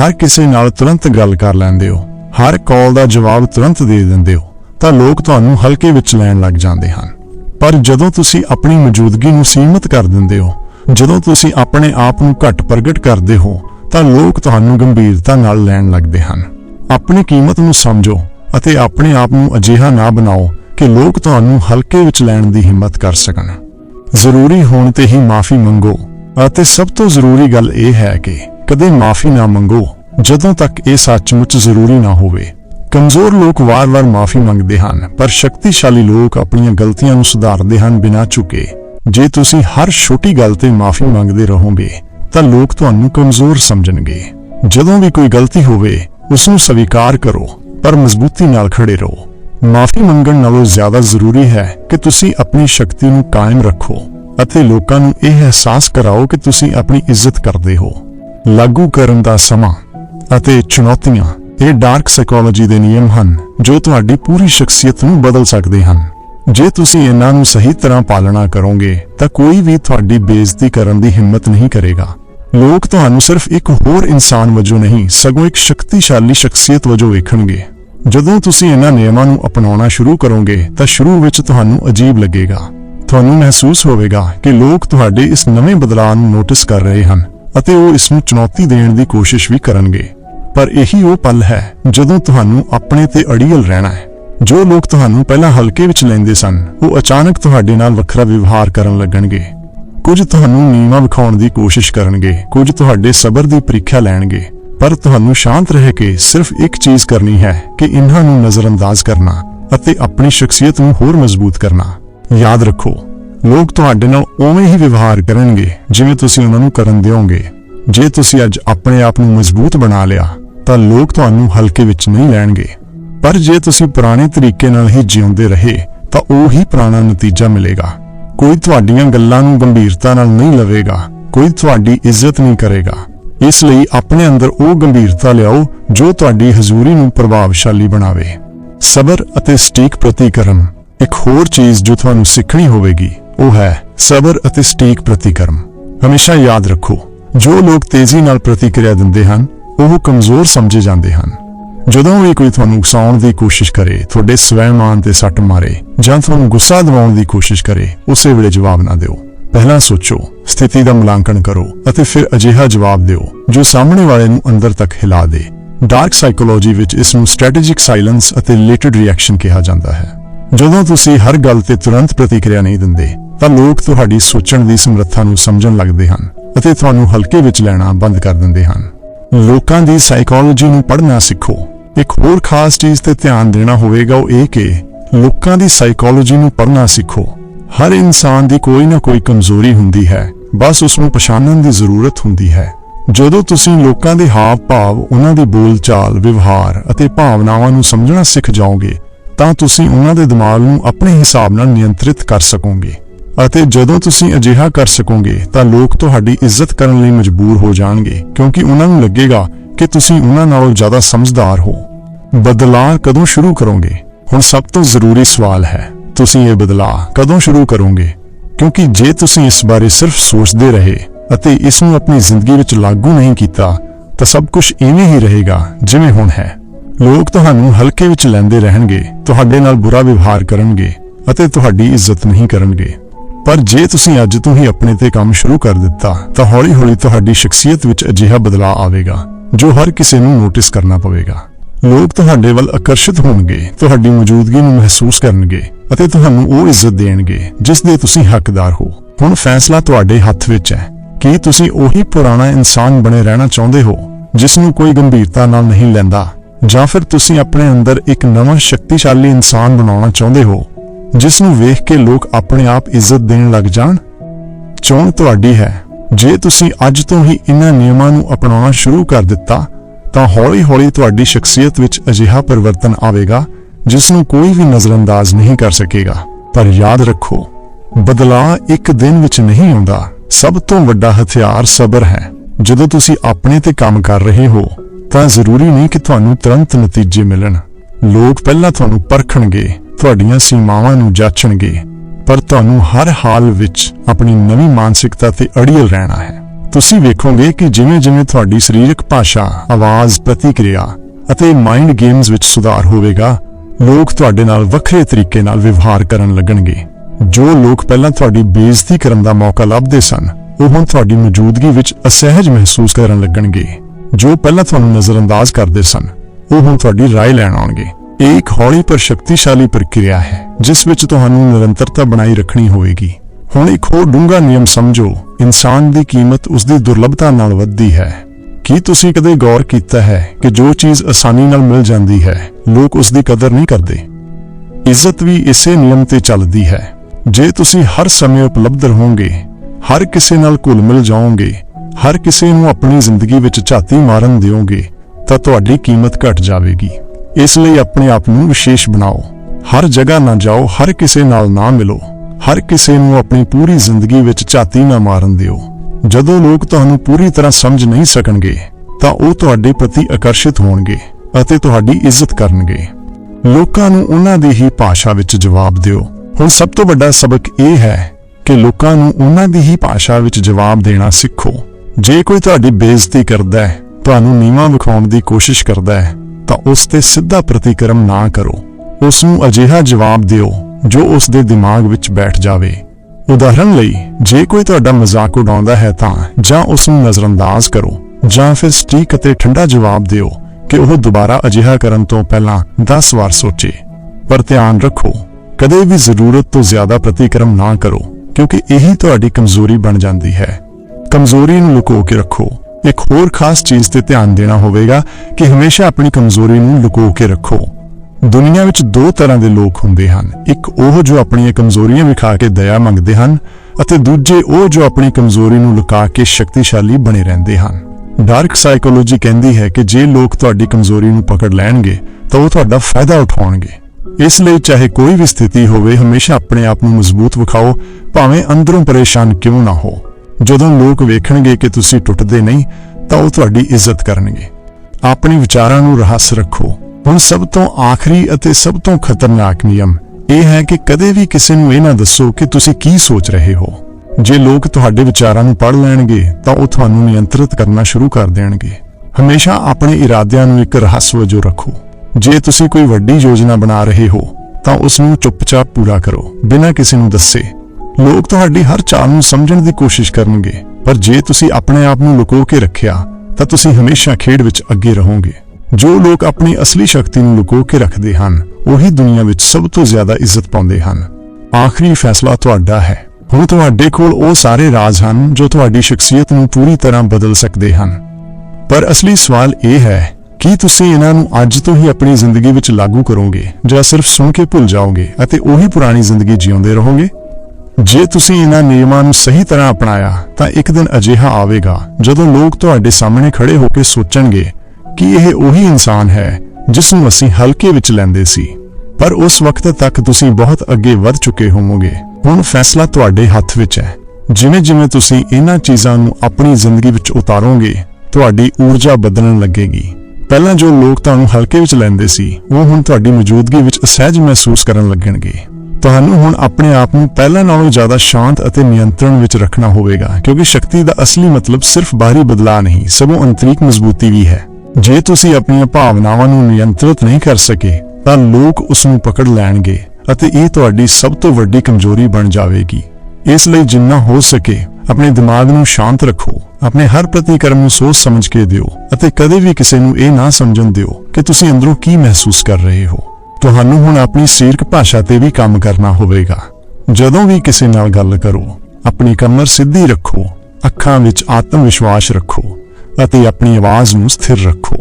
ਹਰ ਕਿਸੇ ਨਾਲ ਤੁਰੰਤ ਗੱਲ ਕਰ ਲੈਂਦੇ ਹੋ, ਹਰ ਕਾਲ ਦਾ ਜਵਾਬ ਤੁਰੰਤ ਦੇ ਦਿੰਦੇ ਹੋ, ਤਾਂ ਲੋਕ ਤੁਹਾਨੂੰ ਹਲਕੇ ਵਿੱਚ ਲੈਣ ਲੱਗ ਜਾਂਦੇ ਹਨ। ਪਰ ਜਦੋਂ ਤੁਸੀਂ ਆਪਣੀ ਮੌਜੂਦਗੀ ਨੂੰ ਸੀਮਤ ਕਰ ਦਿੰਦੇ ਹੋ, ਜਦੋਂ ਤੁਸੀਂ ਆਪਣੇ ਆਪ ਨੂੰ ਘੱਟ ਪ੍ਰਗਟ ਕਰਦੇ ਹੋ, ਤਾਂ ਲੋਕ ਤੁਹਾਨੂੰ ਗੰਭੀਰਤਾ ਨਾਲ ਲੈਣ ਲੱਗਦੇ ਹਨ। ਆਪਣੀ ਕੀਮਤ ਨੂੰ ਸਮਝੋ ਅਤੇ ਆਪਣੇ ਆਪ ਨੂੰ ਅਜਿਹਾ ਨਾ ਬਣਾਓ ਕਿ ਲੋਕ ਤੁਹਾਨੂੰ ਹਲਕੇ ਵਿੱਚ ਲੈਣ ਦੀ ਹਿੰਮਤ ਕਰ ਸਕਣ। ਜ਼ਰੂਰੀ ਹੋਣ ਤੇ ਹੀ ਮਾਫੀ ਮੰਗੋ ਅਤੇ ਸਭ ਤੋਂ ਜ਼ਰੂਰੀ ਗੱਲ ਇਹ ਹੈ ਕਿ ਕਦੇ ਮਾਫੀ ਨਾ ਮੰਗੋ ਜਦੋਂ ਤੱਕ ਇਹ ਸੱਚਮੁੱਚ ਜ਼ਰੂਰੀ ਨਾ ਹੋਵੇ। ਕਮਜ਼ੋਰ ਲੋਕ ਵਾਰ-ਵਾਰ ਮਾਫੀ ਮੰਗਦੇ ਹਨ, ਪਰ ਸ਼ਕਤੀਸ਼ਾਲੀ ਲੋਕ ਆਪਣੀਆਂ ਗਲਤੀਆਂ ਨੂੰ ਸੁਧਾਰਦੇ ਹਨ ਬਿਨਾਂ ਝੁਕੇ। ਜੇ ਤੁਸੀਂ ਹਰ ਛੋਟੀ ਗੱਲ ਤੇ ਮਾਫੀ ਮੰਗਦੇ ਰਹੋਗੇ, ਤਾਂ ਲੋਕ ਤੁਹਾਨੂੰ ਕਮਜ਼ੋਰ ਸਮਝਣਗੇ। ਜਦੋਂ ਵੀ ਕੋਈ ਗਲਤੀ ਹੋਵੇ ਉਸ ਨੂੰ ਸਵੀਕਾਰ ਕਰੋ, ਪਰ ਮਜ਼ਬੂਤੀ ਨਾਲ ਖੜੇ ਰਹੋ। ਮਾਫੀ ਮੰਗਣ ਨਾਲੋਂ ਜ਼ਿਆਦਾ ਜ਼ਰੂਰੀ ਹੈ ਕਿ ਤੁਸੀਂ ਆਪਣੀ ਸ਼ਕਤੀ ਨੂੰ ਕਾਇਮ ਰੱਖੋ ਅਤੇ ਲੋਕਾਂ ਨੂੰ ਇਹ ਅਹਿਸਾਸ ਕਰਾਓ ਕਿ ਤੁਸੀਂ ਆਪਣੀ ਇੱਜ਼ਤ ਕਰਦੇ ਹੋ। ਲਾਗੂ ਕਰਨ ਦਾ ਸਮਾਂ ਅਤੇ ਚੁਣੌਤੀਆਂ ਇਹ ਡਾਰਕ ਸਾਈਕੋਲੋਜੀ ਦੇ ਨਿਯਮ ਹਨ, ਜੋ ਤੁਹਾਡੀ ਪੂਰੀ ਸ਼ਖਸੀਅਤ ਨੂੰ ਬਦਲ ਸਕਦੇ ਹਨ। ਜੇ ਤੁਸੀਂ ਇਹਨਾਂ ਨੂੰ ਸਹੀ ਤਰ੍ਹਾਂ ਪਾਲਣਾ ਕਰੋਗੇ, ਤਾਂ ਕੋਈ ਵੀ ਤੁਹਾਡੀ ਬੇਇੱਜ਼ਤੀ ਕਰਨ ਦੀ ਹਿੰਮਤ ਨਹੀਂ ਕਰੇਗਾ। ਲੋਕ ਤੁਹਾਨੂੰ ਸਿਰਫ ਇੱਕ ਹੋਰ ਇਨਸਾਨ ਵਜੋਂ ਨਹੀਂ, ਸਗੋਂ ਇੱਕ ਸ਼ਕਤੀਸ਼ਾਲੀ ਸ਼ਖਸੀਅਤ ਵਜੋਂ ਵੇਖਣਗੇ। ਜਦੋਂ ਤੁਸੀਂ ਇਹਨਾਂ ਨਿਯਮਾਂ ਨੂੰ ਅਪਣਾਉਣਾ ਸ਼ੁਰੂ ਕਰੋਗੇ, ਤਾਂ ਸ਼ੁਰੂ ਵਿੱਚ ਤੁਹਾਨੂੰ ਅਜੀਬ ਲੱਗੇਗਾ। ਤੁਹਾਨੂੰ ਮਹਿਸੂਸ ਹੋਵੇਗਾ ਕਿ ਲੋਕ ਤੁਹਾਡੇ ਇਸ ਨਵੇਂ ਬਦਲਾਅ ਨੂੰ ਨੋਟਿਸ ਕਰ ਰਹੇ ਹਨ, ਅਤੇ ਉਹ ਇਸ ਨੂੰ ਚੁਣੌਤੀ ਦੇਣ ਦੀ ਕੋਸ਼ਿਸ਼ ਵੀ ਕਰਨਗੇ। ਪਰ ਇਹੀ ਉਹ ਪਲ ਹੈ ਜਦੋਂ ਤੁਹਾਨੂੰ ਆਪਣੇ ਤੇ ਅੜੀਅਲ ਰਹਿਣਾ ਹੈ। ਜੋ ਲੋਕ ਤੁਹਾਨੂੰ ਪਹਿਲਾਂ ਹਲਕੇ ਵਿੱਚ ਲੈਂਦੇ ਸਨ, ਉਹ ਅਚਾਨਕ ਤੁਹਾਡੇ ਨਾਲ ਵੱਖਰਾ ਵਿਵਹਾਰ ਕਰਨ ਲੱਗਣਗੇ। ਕੁਝ ਤੁਹਾਨੂੰ ਨੀਵਾਂ ਵਿਖਾਉਣ ਦੀ ਕੋਸ਼ਿਸ਼ ਕਰਨਗੇ, ਕੁਝ ਤੁਹਾਡੇ ਸਬਰ ਦੀ ਪ੍ਰੀਖਿਆ ਲੈਣਗੇ। ਪਰ ਤੁਹਾਨੂੰ ਸ਼ਾਂਤ ਰਹਿ ਕੇ ਸਿਰਫ ਇੱਕ ਚੀਜ਼ ਕਰਨੀ ਹੈ ਕਿ ਇਹਨਾਂ ਨੂੰ ਨਜ਼ਰਅੰਦਾਜ਼ ਕਰਨਾ ਅਤੇ ਆਪਣੀ ਸ਼ਖਸੀਅਤ ਨੂੰ ਹੋਰ ਮਜ਼ਬੂਤ ਕਰਨਾ। ਯਾਦ ਰੱਖੋ, ਲੋਕ ਤੁਹਾਡੇ ਨਾਲ ਉਵੇਂ ਹੀ ਵਿਵਹਾਰ ਕਰਨਗੇ ਜਿਵੇਂ ਤੁਸੀਂ ਉਹਨਾਂ ਨੂੰ ਕਰਨ ਦਿਓਗੇ। ਜੇ ਤੁਸੀਂ ਅੱਜ ਆਪਣੇ ਆਪ ਨੂੰ ਮਜ਼ਬੂਤ ਬਣਾ ਲਿਆ ਤਾਂ ਲੋਕ ਤੁਹਾਨੂੰ ਹਲਕੇ ਵਿੱਚ ਨਹੀਂ ਲੈਣਗੇ। ਪਰ ਜੇ ਤੁਸੀਂ ਪੁਰਾਣੇ ਤਰੀਕੇ ਨਾਲ ਹੀ ਜਿਉਂਦੇ ਰਹੇ, ਤਾਂ ਉਹ ਹੀ ਪੁਰਾਣਾ ਨਤੀਜਾ ਮਿਲੇਗਾ। ਕੋਈ ਤੁਹਾਡੀਆਂ ਗੱਲਾਂ ਨੂੰ ਗੰਭੀਰਤਾ ਨਾਲ ਨਹੀਂ ਲਵੇਗਾ, ਕੋਈ ਤੁਹਾਡੀ ਇੱਜ਼ਤ ਨਹੀਂ ਕਰੇਗਾ। ਇਸ ਲਈ ਆਪਣੇ ਅੰਦਰ ਉਹ ਗੰਭੀਰਤਾ ਲਿਆਓ, ਜੋ ਤੁਹਾਡੀ ਹਜ਼ੂਰੀ ਨੂੰ ਪ੍ਰਭਾਵਸ਼ਾਲੀ ਬਣਾਵੇ। ਸਬਰ ਅਤੇ ਸਟੀਕ ਪ੍ਰਤੀਕਰਮ। ਇੱਕ ਹੋਰ ਚੀਜ਼ ਜੋ ਤੁਹਾਨੂੰ ਸਿੱਖਣੀ ਹੋਵੇਗੀ, ਉਹ ਹੈ ਸਬਰ ਅਤੇ ਸਟੀਕ ਪ੍ਰਤੀਕਰਮ। ਹਮੇਸ਼ਾ ਯਾਦ ਰੱਖੋ, ਜੋ ਲੋਕ ਤੇਜ਼ੀ ਨਾਲ ਪ੍ਰਤੀਕਿਰਿਆ ਦਿੰਦੇ ਹਨ ਉਹ ਕਮਜ਼ੋਰ ਸਮਝੇ ਜਾਂਦੇ ਹਨ। ਜਦੋਂ ਵੀ ਕੋਈ ਤੁਹਾਨੂੰ ਉਕਸਾਉਣ ਦੀ ਕੋਸ਼ਿਸ਼ ਕਰੇ, ਤੁਹਾਡੇ ਸਵੈਮਾਨ ਤੇ ਸੱਟ ਮਾਰੇ ਜਾਂ ਤੁਹਾਨੂੰ ਗੁੱਸਾ ਦਿਵਾਉਣ ਦੀ ਕੋਸ਼ਿਸ਼ ਕਰੇ, ਉਸੇ ਵੇਲੇ ਜਵਾਬ ਨਾ ਦਿਓ। ਪਹਿਲਾਂ ਸੋਚੋ, ਸਥਿਤੀ ਦਾ ਮੁਲਾਂਕਣ ਕਰੋ ਅਤੇ ਫਿਰ ਅਜਿਹਾ ਜਵਾਬ ਦਿਓ ਜੋ ਸਾਹਮਣੇ ਵਾਲੇ ਨੂੰ ਅੰਦਰ ਤੱਕ ਹਿਲਾ ਦੇ। ਡਾਰਕ ਸਾਈਕੋਲੋਜੀ ਵਿੱਚ ਇਸ ਨੂੰ ਸਟ੍ਰੈਟੇਜਿਕ ਸਾਇਲੈਂਸ ਅਤੇ ਰਿਲੇਟਡ ਰਿਐਕਸ਼ਨ ਕਿਹਾ ਜਾਂਦਾ ਹੈ। ਜਦੋਂ ਤੁਸੀਂ ਹਰ ਗੱਲ ਤੇ ਤੁਰੰਤ ਪ੍ਰਤੀਕਿਰਿਆ ਨਹੀਂ ਦਿੰਦੇ, ਤਾਂ ਲੋਕ ਤੁਹਾਡੀ ਸੋਚਣ ਦੀ ਸਮਰੱਥਾ ਨੂੰ ਸਮਝਣ ਲੱਗਦੇ ਹਨ ਅਤੇ ਤੁਹਾਨੂੰ ਹਲਕੇ ਵਿੱਚ ਲੈਣਾ ਬੰਦ ਕਰ ਦਿੰਦੇ ਹਨ। ਲੋਕਾਂ ਦੀ ਸਾਈਕੋਲੋਜੀ ਨੂੰ ਪੜ੍ਹਨਾ ਸਿੱਖੋ। ਇੱਕ ਹੋਰ ਖਾਸ ਚੀਜ਼ ਤੇ ਧਿਆਨ ਦੇਣਾ ਹੋਵੇਗਾ ਉਹ ਇਹ ਕਿ ਲੋਕਾਂ ਦੀ ਸਾਈਕੋਲੋਜੀ ਨੂੰ ਪੜ੍ਹਨਾ ਸਿੱਖੋ। ਹਰ ਇਨਸਾਨ ਦੀ ਕੋਈ ਨਾ ਕੋਈ ਕਮਜ਼ੋਰੀ ਹੁੰਦੀ ਹੈ। ਬਸ ਉਸ ਨੂੰ ਪਛਾਣਨ ਦੀ ਜ਼ਰੂਰਤ ਹੁੰਦੀ ਹੈ। ਜਦੋਂ ਤੁਸੀਂ ਲੋਕਾਂ ਦੇ ਹਾਵ ਭਾਵ ਉਹਨਾਂ ਦੀ ਬੋਲਚਾਲ, ਵਿਵਹਾਰ ਅਤੇ ਭਾਵਨਾਵਾਂ ਨੂੰ ਸਮਝਣਾ ਸਿੱਖ ਜਾਓਗੇ, ਤਾਂ ਤੁਸੀਂ ਉਹਨਾਂ ਦੇ ਦਿਮਾਗ ਨੂੰ ਆਪਣੇ ਹਿਸਾਬ ਨਾਲ ਨਿਯੰਤਰਿਤ ਕਰ ਸਕੋਗੇ। ਅਤੇ ਜਦੋਂ ਤੁਸੀਂ ਅਜਿਹਾ ਕਰ ਸਕੋਗੇ, ਤਾਂ ਲੋਕ ਤੁਹਾਡੀ ਇੱਜ਼ਤ ਕਰਨ ਲਈ ਮਜਬੂਰ ਹੋ ਜਾਣਗੇ, ਕਿਉਂਕਿ ਉਹਨਾਂ ਨੂੰ ਲੱਗੇਗਾ ਕਿ ਤੁਸੀਂ ਉਹਨਾਂ ਨਾਲੋਂ ਜ਼ਿਆਦਾ ਸਮਝਦਾਰ ਹੋ। ਬਦਲਾਅ ਕਦੋਂ ਸ਼ੁਰੂ ਕਰੋਗੇ? ਹੁਣ ਸਭ ਤੋਂ ਜ਼ਰੂਰੀ ਸਵਾਲ ਹੈ, ਤੁਸੀਂ ਇਹ ਬਦਲਾਅ ਕਦੋਂ ਸ਼ੁਰੂ ਕਰੋਗੇ? ਕਿਉਂਕਿ ਜੇ ਤੁਸੀਂ ਇਸ ਬਾਰੇ ਸਿਰਫ ਸੋਚਦੇ ਰਹੇ ਅਤੇ ਇਸ ਨੂੰ ਆਪਣੀ ਜ਼ਿੰਦਗੀ ਵਿੱਚ ਲਾਗੂ ਨਹੀਂ ਕੀਤਾ, ਤਾਂ ਸਭ ਕੁਝ ਇਵੇਂ ਹੀ ਰਹੇਗਾ ਜਿਵੇਂ ਹੁਣ ਹੈ। ਲੋਕ ਤੁਹਾਨੂੰ ਹਲਕੇ ਵਿੱਚ ਲੈਂਦੇ ਰਹਿਣਗੇ, ਤੁਹਾਡੇ ਨਾਲ ਬੁਰਾ ਵਿਵਹਾਰ ਕਰਨਗੇ ਅਤੇ ਤੁਹਾਡੀ ਇੱਜ਼ਤ ਨਹੀਂ ਕਰਨਗੇ। ਪਰ ਜੇ ਤੁਸੀਂ ਅੱਜ ਤੋਂ ਹੀ ਆਪਣੇ ਤੇ ਕੰਮ ਸ਼ੁਰੂ ਕਰ ਦਿੱਤਾ, ਤਾਂ ਹੌਲੀ-ਹੌਲੀ ਤੁਹਾਡੀ ਸ਼ਖਸੀਅਤ ਵਿੱਚ ਅਜਿਹਾ ਬਦਲਾਅ ਆਵੇਗਾ, ਜੋ ਹਰ ਕਿਸੇ ਨੂੰ ਨੋਟਿਸ ਕਰਨਾ ਪਵੇਗਾ। ਲੋਕ ਤੁਹਾਡੇ ਵੱਲ ਆਕਰਸ਼ਿਤ ਹੋਣਗੇ, ਤੁਹਾਡੀ ਮੌਜੂਦਗੀ ਨੂੰ ਮਹਿਸੂਸ ਕਰਨਗੇ ਅਤੇ ਤੁਹਾਨੂੰ ਉਹ ਇੱਜ਼ਤ ਦੇਣਗੇ, ਜਿਸ ਦੇ ਤੁਸੀਂ ਹੱਕਦਾਰ ਹੋ। ਹੁਣ ਫੈਸਲਾ ਤੁਹਾਡੇ ਹੱਥ ਵਿੱਚ ਹੈ। ਕੀ ਤੁਸੀਂ ਉਹੀ ਪੁਰਾਣਾ ਇਨਸਾਨ ਬਣੇ ਰਹਿਣਾ ਚਾਹੁੰਦੇ ਹੋ, ਜਿਸ ਨੂੰ ਕੋਈ ਗੰਭੀਰਤਾ ਨਾਲ ਨਹੀਂ ਲੈਂਦਾ? ਜਾਂ ਫਿਰ ਤੁਸੀਂ ਆਪਣੇ ਅੰਦਰ ਇੱਕ ਨਵਾਂ ਸ਼ਕਤੀਸ਼ਾਲੀ ਇਨਸਾਨ ਬਣਾਉਣਾ ਚਾਹੁੰਦੇ ਹੋ ਜਿਸ ਨੂੰ ਵੇਖ ਕੇ ਲੋਕ ਆਪਣੇ ਆਪ ਇੱਜ਼ਤ ਦੇਣ ਲੱਗ ਜਾਣ, ਚੋਣ ਤੁਹਾਡੀ ਹੈ। ਜੇ ਤੁਸੀਂ ਅੱਜ ਤੋਂ ਹੀ ਇਹਨਾਂ ਨਿਯਮਾਂ ਨੂੰ ਅਪਣਾਉਣਾ ਸ਼ੁਰੂ ਕਰ ਦਿੱਤਾ, ਤਾਂ ਹੌਲੀ-ਹੌਲੀ ਤੁਹਾਡੀ ਸ਼ਖਸੀਅਤ ਵਿੱਚ ਅਜਿਹਾ ਪਰਿਵਰਤਨ ਆਵੇਗਾ ਜਿਸ ਨੂੰ ਕੋਈ ਵੀ ਨਜ਼ਰਅੰਦਾਜ਼ ਨਹੀਂ ਕਰ ਸਕੇਗਾ। ਪਰ ਯਾਦ ਰੱਖੋ, ਬਦਲਾਅ ਇੱਕ ਦਿਨ ਵਿੱਚ ਨਹੀਂ ਆਉਂਦਾ। ਸਭ ਤੋਂ ਵੱਡਾ ਹਥਿਆਰ ਸਬਰ ਹੈ। ਜਦੋਂ ਤੁਸੀਂ ਆਪਣੇ ਤੇ ਕੰਮ ਕਰ ਰਹੇ ਹੋ, ਤਾਂ ਜ਼ਰੂਰੀ ਨਹੀਂ ਕਿ ਤੁਹਾਨੂੰ ਤੁਰੰਤ ਨਤੀਜੇ ਮਿਲਣ। ਲੋਕ ਪਹਿਲਾਂ ਤੁਹਾਨੂੰ ਪਰਖਣਗੇ। ਤੁਹਾਡੀਆਂ ਸੀਮਾਵਾਂ ਨੂੰ ਜਾਂਚਣਗੇ ਪਰ ਤੁਹਾਨੂੰ ਹਰ ਹਾਲ ਵਿੱਚ ਆਪਣੀ ਨਵੀਂ ਮਾਨਸਿਕਤਾ ਤੇ ਅੜੀਅਲ ਰਹਿਣਾ ਹੈ ਤੁਸੀਂ ਵੇਖੋਗੇ ਕਿ ਜਿਵੇਂ-ਜਿਵੇਂ ਤੁਹਾਡੀ ਸਰੀਰਕ ਭਾਸ਼ਾ, ਆਵਾਜ਼, ਪ੍ਰਤੀਕਿਰਿਆ ਅਤੇ ਮਾਈਂਡ ਗੇਮਸ ਵਿੱਚ ਸੁਧਾਰ ਹੋਵੇਗਾ ਲੋਕ ਤੁਹਾਡੇ ਨਾਲ ਵੱਖਰੇ ਤਰੀਕੇ ਨਾਲ ਵਿਵਹਾਰ ਕਰਨ ਲੱਗਣਗੇ ਜੋ ਲੋਕ ਪਹਿਲਾਂ ਤੁਹਾਡੀ ਬੇਇੱਜ਼ਤੀ ਕਰਨ ਦਾ ਮੌਕਾ ਲੱਭਦੇ ਸਨ ਉਹ ਹੁਣ ਤੁਹਾਡੀ ਮੌਜੂਦਗੀ ਵਿੱਚ ਅਸਹਿਜ ਮਹਿਸੂਸ ਕਰਨ ਲੱਗਣਗੇ ਜੋ ਪਹਿਲਾਂ ਤੁਹਾਨੂੰ ਨਜ਼ਰਅੰਦਾਜ਼ ਕਰਦੇ ਸਨ ਉਹ ਹੁਣ ਤੁਹਾਡੀ رائے ਲੈਣ ਆਉਣਗੇ ਇਹ ਇੱਕ ਹੌਲੀ ਪਰ ਸ਼ਕਤੀਸ਼ਾਲੀ ਪ੍ਰਕਿਰਿਆ ਹੈ, ਜਿਸ ਵਿੱਚ ਤੁਹਾਨੂੰ ਨਿਰੰਤਰਤਾ ਬਣਾਈ ਰੱਖਣੀ ਹੋਵੇਗੀ। ਹੁਣ ਇੱਕ ਹੋਰ ਡੂੰਘਾ ਨਿਯਮ ਸਮਝੋ, ਇਨਸਾਨ ਦੀ ਕੀਮਤ ਉਸ ਦੀ ਦੁਰਲਭਤਾ ਨਾਲ ਵੱਧਦੀ ਹੈ। ਕੀ ਤੁਸੀਂ ਕਦੇ ਗੌਰ ਕੀਤਾ ਹੈ ਕਿ ਜੋ ਚੀਜ਼ ਆਸਾਨੀ ਨਾਲ ਮਿਲ ਜਾਂਦੀ ਹੈ, ਲੋਕ ਉਸ ਦੀ ਕਦਰ ਨਹੀਂ ਕਰਦੇ? ਇੱਜ਼ਤ ਵੀ ਇਸੇ ਨਿਯਮ ਤੇ ਚੱਲਦੀ ਹੈ। ਜੇ ਤੁਸੀਂ ਹਰ ਸਮੇਂ ਉਪਲਬਧ ਰਹੋਗੇ, ਹਰ ਕਿਸੇ ਨਾਲ ਘੁਲ ਮਿਲ ਜਾਓਗੇ, ਹਰ ਕਿਸੇ ਨੂੰ ਆਪਣੀ ਜ਼ਿੰਦਗੀ ਵਿੱਚ ਝਾਤੀ ਮਾਰਨ ਦਿਓਗੇ, ਤਾਂ ਤੁਹਾਡੀ ਕੀਮਤ ਘਟ ਜਾਵੇਗੀ। ਇਸ ਲਈ ਆਪਣੇ ਆਪ ਨੂੰ ਵਿਸ਼ੇਸ਼ ਬਣਾਓ। ਹਰ ਜਗ੍ਹਾ ਨਾ ਜਾਓ, ਹਰ ਕਿਸੇ ਨਾਲ ਨਾ ਮਿਲੋ। ਹਰ ਕਿਸੇ ਨੂੰ ਆਪਣੀ ਪੂਰੀ ਜ਼ਿੰਦਗੀ ਵਿੱਚ ਝਾਤੀ ਨਾ ਮਾਰਨ ਦਿਓ। ਜਦੋਂ ਲੋਕ ਤੁਹਾਨੂੰ ਪੂਰੀ ਤਰ੍ਹਾਂ ਸਮਝ ਨਹੀਂ ਸਕਣਗੇ, ਤਾਂ ਉਹ ਤੁਹਾਡੇ ਪ੍ਰਤੀ ਆਕਰਸ਼ਿਤ ਹੋਣਗੇ ਅਤੇ ਤੁਹਾਡੀ ਇੱਜ਼ਤ ਕਰਨਗੇ। ਲੋਕਾਂ ਨੂੰ ਉਹਨਾਂ ਦੀ ਹੀ ਭਾਸ਼ਾ ਵਿੱਚ ਜਵਾਬ ਦਿਓ। ਹੁਣ ਸਭ ਤੋਂ ਵੱਡਾ ਸਬਕ ਇਹ ਹੈ ਕਿ ਲੋਕਾਂ ਨੂੰ ਉਹਨਾਂ ਦੀ ਹੀ ਭਾਸ਼ਾ ਵਿੱਚ ਜਵਾਬ ਦੇਣਾ ਸਿੱਖੋ। ਜੇ ਕੋਈ ਤੁਹਾਡੀ ਬੇਇੱਜ਼ਤੀ ਕਰਦਾ ਹੈ, ਤੁਹਾਨੂੰ ਨੀਵਾਂ ਵਿਖਾਉਣ ਦੀ ਕੋਸ਼ਿਸ਼ ਕਰਦਾ ਹੈ ਤਾਂ ਉਸ ਤੇ ਸਿੱਧਾ ਪ੍ਰਤੀਕਰਮ ਨਾ ਕਰੋ। ਉਸ ਨੂੰ ਅਜਿਹਾ ਜਵਾਬ ਦਿਓ ਜੋ ਉਸ ਦੇ ਦਿਮਾਗ ਵਿੱਚ ਬੈਠ ਜਾਵੇ। ਉਦਾਹਰਨ ਲਈ, ਜੇ ਕੋਈ ਤੁਹਾਡਾ ਮਜ਼ਾਕ ਉਡਾਉਂਦਾ ਹੈ ਤਾਂ ਜਾਂ ਉਸ ਨੂੰ ਨਜ਼ਰਅੰਦਾਜ਼ ਕਰੋ, ਜਾਂ ਫਿਰ ਸਟੀਕ ਅਤੇ ਠੰਡਾ ਜਵਾਬ ਦਿਓ ਕਿ ਉਹ ਦੁਬਾਰਾ ਅਜਿਹਾ ਕਰਨ ਤੋਂ ਪਹਿਲਾਂ 10 ਵਾਰ ਸੋਚੇ। ਪਰ ਧਿਆਨ ਰੱਖੋ, ਕਦੇ ਵੀ ਜ਼ਰੂਰਤ ਤੋਂ ਜ਼ਿਆਦਾ ਪ੍ਰਤੀਕਰਮ ਨਾ ਕਰੋ, ਕਿਉਂਕਿ ਇਹੀ ਤੁਹਾਡੀ ਕਮਜ਼ੋਰੀ ਬਣ ਜਾਂਦੀ ਹੈ। ਕਮਜ਼ੋਰੀ ਨੂੰ ਲੁਕੋ ਕੇ ਰੱਖੋ। ਇੱਕ ਹੋਰ ਖਾਸ ਚੀਜ਼ ਤੇ ਧਿਆਨ ਦੇਣਾ ਹੋਵੇਗਾ ਕਿ ਹਮੇਸ਼ਾ ਆਪਣੀ ਕਮਜ਼ੋਰੀ ਨੂੰ ਲੁਕੋ ਕੇ ਰੱਖੋ। ਦੁਨੀਆ ਵਿੱਚ ਦੋ ਤਰ੍ਹਾਂ ਦੇ ਲੋਕ ਹੁੰਦੇ ਹਨ। ਇੱਕ ਉਹ ਜੋ ਆਪਣੀਆਂ ਕਮਜ਼ੋਰੀਆਂ ਵਿਖਾ ਕੇ ਦਇਆ ਮੰਗਦੇ ਹਨ ਅਤੇ ਦੂਜੇ ਉਹ ਜੋ ਆਪਣੀ ਕਮਜ਼ੋਰੀ ਨੂੰ ਲੁਕਾ ਕੇ ਸ਼ਕਤੀਸ਼ਾਲੀ ਬਣੇ ਰਹਿੰਦੇ ਹਨ। ਡਾਰਕ ਸਾਈਕੋਲੋਜੀ ਕਹਿੰਦੀ ਹੈ ਕਿ ਜੇ ਲੋਕ ਤੁਹਾਡੀ ਕਮਜ਼ੋਰੀ ਨੂੰ ਪਕੜ ਲੈਣਗੇ, ਤਾਂ ਉਹ ਤੁਹਾਡਾ ਫਾਇਦਾ ਉਠਾਉਣਗੇ। ਇਸ ਲਈ ਚਾਹੇ ਕੋਈ ਵੀ ਸਥਿਤੀ ਹੋਵੇ, ਹਮੇਸ਼ਾ ਆਪਣੇ ਆਪ ਨੂੰ ਮਜ਼ਬੂਤ ਵਿਖਾਓ, ਭਾਵੇਂ ਅੰਦਰੋਂ ਪਰੇਸ਼ਾਨ ਕਿਉਂ ਨਾ ਹੋ। ਜਦੋਂ ਲੋਕ ਵੇਖਣਗੇ ਕਿ ਤੁਸੀਂ ਟੁੱਟਦੇ ਨਹੀਂ, ਤਾਂ ਉਹ ਤੁਹਾਡੀ ਇੱਜ਼ਤ ਕਰਨਗੇ। ਆਪਣੇ ਵਿਚਾਰਾਂ ਨੂੰ ਰਹੱਸ ਰੱਖੋ। ਹੁਣ ਸਭ ਤੋਂ ਆਖਰੀ ਅਤੇ ਸਭ ਤੋਂ ਖਤਰਨਾਕ ਨਿਯਮ ਇਹ ਹੈ ਕਿ ਕਦੇ ਵੀ ਕਿਸੇ ਨੂੰ ਇਹ ਨਾ ਦੱਸੋ ਕਿ ਤੁਸੀਂ ਕੀ ਸੋਚ ਰਹੇ ਹੋ। ਜੇ ਲੋਕ ਤੁਹਾਡੇ ਵਿਚਾਰਾਂ ਨੂੰ ਪੜ੍ਹ ਲੈਣਗੇ, ਤਾਂ ਉਹ ਤੁਹਾਨੂੰ ਨਿਯੰਤਰਿਤ ਕਰਨਾ ਸ਼ੁਰੂ ਕਰ ਦੇਣਗੇ। ਹਮੇਸ਼ਾ ਆਪਣੇ ਇਰਾਦਿਆਂ ਨੂੰ ਇੱਕ ਰਹੱਸ ਵਜੋਂ ਰੱਖੋ। ਜੇ ਤੁਸੀਂ ਕੋਈ ਵੱਡੀ ਯੋਜਨਾ ਬਣਾ ਰਹੇ ਹੋ, ਤਾਂ ਉਸ ਨੂੰ ਚੁੱਪਚਾਪ ਪੂਰਾ ਕਰੋ, ਬਿਨਾਂ ਕਿਸੇ ਨੂੰ ਦੱਸੇ। ਲੋਕ ਤੁਹਾਡੀ ਹਰ ਚਾਲ ਨੂੰ ਸਮਝਣ ਦੀ ਕੋਸ਼ਿਸ਼ ਕਰਨਗੇ, ਪਰ ਜੇ ਤੁਸੀਂ ਆਪਣੇ ਆਪ ਨੂੰ ਲੁਕੋ ਕੇ ਰੱਖਿਆ, ਤਾਂ ਤੁਸੀਂ ਹਮੇਸ਼ਾ ਖੇਡ ਵਿੱਚ ਅੱਗੇ ਰਹੋਗੇ। ਜੋ ਲੋਕ ਆਪਣੀ ਅਸਲੀ ਸ਼ਕਤੀ ਨੂੰ ਲੁਕੋ ਕੇ ਰੱਖਦੇ ਹਨ, ਉਹੀ ਦੁਨੀਆ ਵਿੱਚ ਸਭ ਤੋਂ ਜ਼ਿਆਦਾ ਇੱਜ਼ਤ ਪਾਉਂਦੇ ਹਨ। ਆਖਰੀ ਫੈਸਲਾ ਤੁਹਾਡਾ ਹੈ। ਹੁਣ ਤੁਹਾਡੇ ਕੋਲ ਉਹ ਸਾਰੇ ਰਾਜ਼ ਹਨ, ਜੋ ਤੁਹਾਡੀ ਸ਼ਖਸੀਅਤ ਨੂੰ ਪੂਰੀ ਤਰ੍ਹਾਂ ਬਦਲ ਸਕਦੇ ਹਨ। ਪਰ ਅਸਲੀ ਸਵਾਲ ਇਹ ਹੈ, ਕੀ ਤੁਸੀਂ ਇਹਨਾਂ ਨੂੰ ਅੱਜ ਤੋਂ ਹੀ ਆਪਣੀ ਜ਼ਿੰਦਗੀ ਵਿੱਚ ਲਾਗੂ ਕਰੋਗੇ, ਜਾਂ ਸਿਰਫ ਸੁਣ ਕੇ ਭੁੱਲ ਜਾਓਗੇ ਅਤੇ ਉਹੀ ਪੁਰਾਣੀ ਜ਼ਿੰਦਗੀ ਜਿਉਂਦੇ ਰਹੋਗੇ? ਜੇ ਤੁਸੀਂ ਇਹਨਾਂ ਨਿਯਮਾਂ ਨੂੰ ਸਹੀ ਤਰ੍ਹਾਂ ਅਪਣਾਇਆ, ਤਾਂ ਇੱਕ ਦਿਨ ਅਜਿਹਾ ਆਵੇਗਾ, ਜਦੋਂ ਲੋਕ ਤੁਹਾਡੇ ਸਾਹਮਣੇ ਖੜੇ ਹੋ ਕੇ ਸੋਚਣਗੇ ਕਿ ਇਹ ਉਹੀ ਇਨਸਾਨ ਹੈ ਜਿਸ ਨੂੰ ਅਸੀਂ ਹਲਕੇ ਵਿੱਚ ਲੈਂਦੇ ਸੀ। ਪਰ ਉਸ ਵਕਤ ਤੱਕ ਤੁਸੀਂ ਬਹੁਤ ਅੱਗੇ ਵੱਧ ਚੁੱਕੇ ਹੋਵੋਗੇ। ਹੁਣ ਫੈਸਲਾ ਤੁਹਾਡੇ ਹੱਥ ਵਿੱਚ ਹੈ। ਜਿਵੇਂ ਜਿਵੇਂ ਤੁਸੀਂ ਇਹਨਾਂ ਚੀਜ਼ਾਂ ਨੂੰ ਆਪਣੀ ਜ਼ਿੰਦਗੀ ਵਿੱਚ ਉਤਾਰੋਗੇ, ਤੁਹਾਡੀ ਊਰਜਾ ਬਦਲਣ ਲੱਗੇਗੀ। ਪਹਿਲਾਂ ਜੋ ਲੋਕ ਤੁਹਾਨੂੰ ਹਲਕੇ ਵਿੱਚ ਲੈਂਦੇ ਸੀ, ਉਹ ਹੁਣ ਤੁਹਾਡੀ ਮੌਜੂਦਗੀ ਵਿੱਚ ਅਸਹਿਜ ਮਹਿਸੂਸ ਕਰਨ ਲੱਗਣਗੇ। ਤੁਹਾਨੂੰ ਹੁਣ ਆਪਣੇ ਆਪ ਨੂੰ ਪਹਿਲਾਂ ਨਾਲੋਂ ਜ਼ਿਆਦਾ ਸ਼ਾਂਤ ਅਤੇ ਨਿਯੰਤਰਣ ਵਿੱਚ ਰੱਖਣਾ ਹੋਵੇਗਾ, ਕਿਉਂਕਿ ਸ਼ਕਤੀ ਦਾ ਅਸਲੀ ਮਤਲਬ ਸਿਰਫ ਬਾਹਰੀ ਬਦਲਾਅ ਨਹੀਂ, ਸਗੋਂ ਅੰਤਰੀਕ ਮਜ਼ਬੂਤੀ ਵੀ ਹੈ। ਜੇ ਤੁਸੀਂ ਆਪਣੀਆਂ ਭਾਵਨਾਵਾਂ ਨੂੰ ਨਿਯੰਤਰਿਤ ਨਹੀਂ ਕਰ ਸਕੇ, ਤਾਂ ਲੋਕ ਉਸ ਨੂੰ ਪਕੜ ਲੈਣਗੇ ਅਤੇ ਇਹ ਤੁਹਾਡੀ ਸਭ ਤੋਂ ਵੱਡੀ ਕਮਜ਼ੋਰੀ ਬਣ ਜਾਵੇਗੀ। ਇਸ ਲਈ ਜਿੰਨਾ ਹੋ ਸਕੇ, ਆਪਣੇ ਦਿਮਾਗ ਨੂੰ ਸ਼ਾਂਤ ਰੱਖੋ, ਆਪਣੇ ਹਰ ਪ੍ਰਤੀਕਰਮ ਨੂੰ ਸੋਚ ਸਮਝ ਕੇ ਦਿਓ ਅਤੇ ਕਦੇ ਵੀ ਕਿਸੇ ਨੂੰ ਇਹ ਨਾ ਸਮਝਣ ਦਿਓ ਕਿ ਤੁਸੀਂ ਅੰਦਰੋਂ ਕੀ ਮਹਿਸੂਸ ਕਰ ਰਹੇ ਹੋ। ਤੁਹਾਨੂੰ ਹੁਣ ਆਪਣੀ ਸਰੀਰਕ ਭਾਸ਼ਾ ਤੇ ਵੀ ਕੰਮ ਕਰਨਾ ਹੋਵੇਗਾ। ਜਦੋਂ ਵੀ ਕਿਸੇ ਨਾਲ ਗੱਲ ਕਰੋ, ਆਪਣੀ ਕਮਰ ਸਿੱਧੀ ਰੱਖੋ, ਅੱਖਾਂ ਵਿੱਚ ਆਤਮ ਵਿਸ਼ਵਾਸ ਰੱਖੋ ਅਤੇ ਆਪਣੀ ਆਵਾਜ਼ ਨੂੰ ਸਥਿਰ ਰੱਖੋ।